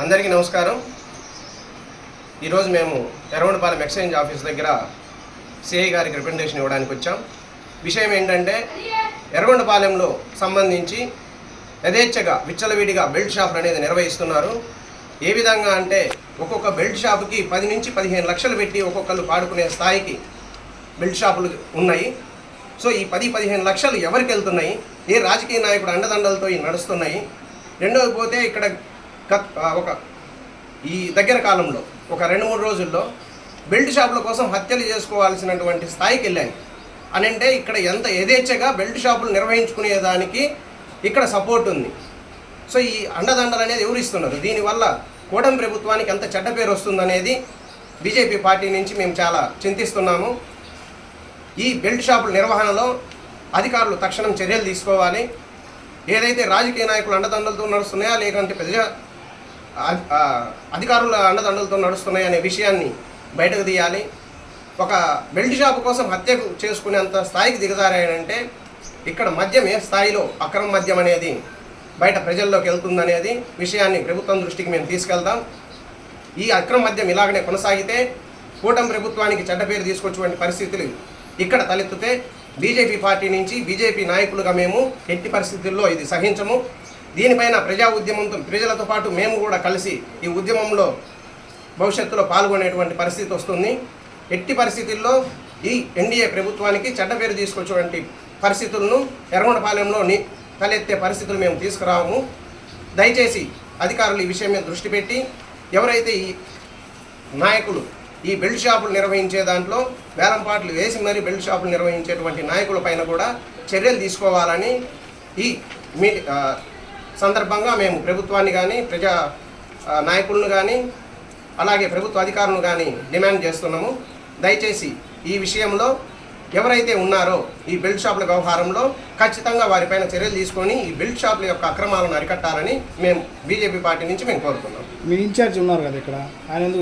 అందరికీ నమస్కారం. ఈరోజు మేము ఎర్రగొండపాలెం ఎక్స్చేంజ్ ఆఫీస్ దగ్గర సిఐ గారికి రిప్రజెంటేషన్ ఇవ్వడానికి వచ్చాం. విషయం ఏంటంటే ఎర్రగొండపాలెంలో సంబంధించి యథేచ్ఛగా విచ్చలవిడిగా బెల్ట్ షాపులు అనేది నిర్వహిస్తున్నారు. ఏ విధంగా అంటే ఒక్కొక్క బెల్ట్ షాపుకి పది నుంచి పదిహేను లక్షలు పెట్టి ఒక్కొక్కరు పాడుకునే స్థాయికి బెల్ట్ షాపులు ఉన్నాయి. సో ఈ పది పదిహేను లక్షలు ఎవరికి వెళ్తున్నాయి? ఏ రాజకీయ నాయకుడు అండదండలతో ఇవి నడుస్తున్నాయి? రెండవ పోతే ఇక్కడ ఒక ఈ దగ్గర కాలంలో ఒక రెండు మూడు రోజుల్లో బెల్ట్ షాపుల కోసం హత్యలు చేసుకోవాల్సినటువంటి స్థాయికి వెళ్ళాయి అని అంటే ఇక్కడ ఎంత యథేచ్ఛగా బెల్ట్ షాపులు నిర్వహించుకునేదానికి ఇక్కడ సపోర్ట్ ఉంది. సో ఈ అండదండలు అనేది ఎవరు ఇస్తున్నారు? దీనివల్ల కూటమి ప్రభుత్వానికి ఎంత చెడ్డ పేరు వస్తుందనేది బీజేపీ పార్టీ నుంచి మేము చాలా చింతిస్తున్నాము. ఈ బెల్ట్ షాపుల నిర్వహణలో అధికారులు తక్షణం చర్యలు తీసుకోవాలి. ఏదైతే రాజకీయ నాయకులు అండదండలతో నడుస్తున్నాయా లేకంటే ప్రజా అధికారుల అండదండలతో నడుస్తున్నాయనే అనే విషయాన్ని బయటకు తీయాలి. ఒక బెల్ట్ షాపు కోసం హత్యకు చేసుకునేంత స్థాయికి దిగజారాయనంటే ఇక్కడ మద్యం ఏ స్థాయిలో అక్రమ మద్యం అనేది బయట ప్రజల్లోకి వెళ్తుందనేది విషయాన్ని ప్రభుత్వం దృష్టికి మేము తీసుకెళ్తాం. ఈ అక్రమ మద్యం ఇలాగనే కొనసాగితే కూటమి ప్రభుత్వానికి చెడ్డ పేరు తీసుకొచ్చేటువంటి పరిస్థితులు ఇక్కడ తలెత్తితే బీజేపీ పార్టీ నుంచి బీజేపీ నాయకులుగా మేము ఎట్టి పరిస్థితుల్లో ఇది సహించము. దీనిపైన ప్రజా ఉద్యమంతో ప్రజలతో పాటు మేము కూడా కలిసి ఈ ఉద్యమంలో భవిష్యత్తులో పాల్గొనేటువంటి పరిస్థితి వస్తుంది. ఎట్టి పరిస్థితుల్లో ఈ ఎన్డీఏ ప్రభుత్వానికి చెడ్డ పేరు తీసుకొచ్చేటువంటి పరిస్థితులను ఎర్రగొండపాలెంలో తలెత్తే పరిస్థితులు మేము తీసుకురాము. దయచేసి అధికారులు ఈ విషయం మీద దృష్టి పెట్టి ఎవరైతే ఈ నాయకులు ఈ బెల్ట్ షాపులు నిర్వహించే దాంట్లో వేలంపాట్లు వేసి మరీ బెల్ట్ షాపులు నిర్వహించేటువంటి నాయకుల పైన కూడా చర్యలు తీసుకోవాలని ఈ మీ సందర్భంగా మేము ప్రభుత్వాన్ని కానీ ప్రజా నాయకులను కానీ అలాగే ప్రభుత్వ అధికారులను కానీ డిమాండ్ చేస్తున్నాము. దయచేసి ఈ విషయంలో ఎవరైతే ఉన్నారో ఈ బెల్ట్ షాపుల వ్యవహారంలో ఖచ్చితంగా వారిపైన చర్యలు తీసుకొని ఈ బెల్ట్ షాపుల యొక్క అక్రమాలను అరికట్టాలని మేము బీజేపీ పార్టీ నుంచి మేము కోరుతున్నాం. మీ ఇన్ఛార్జ్ ఉన్నారు కదా ఇక్కడ. ఆయన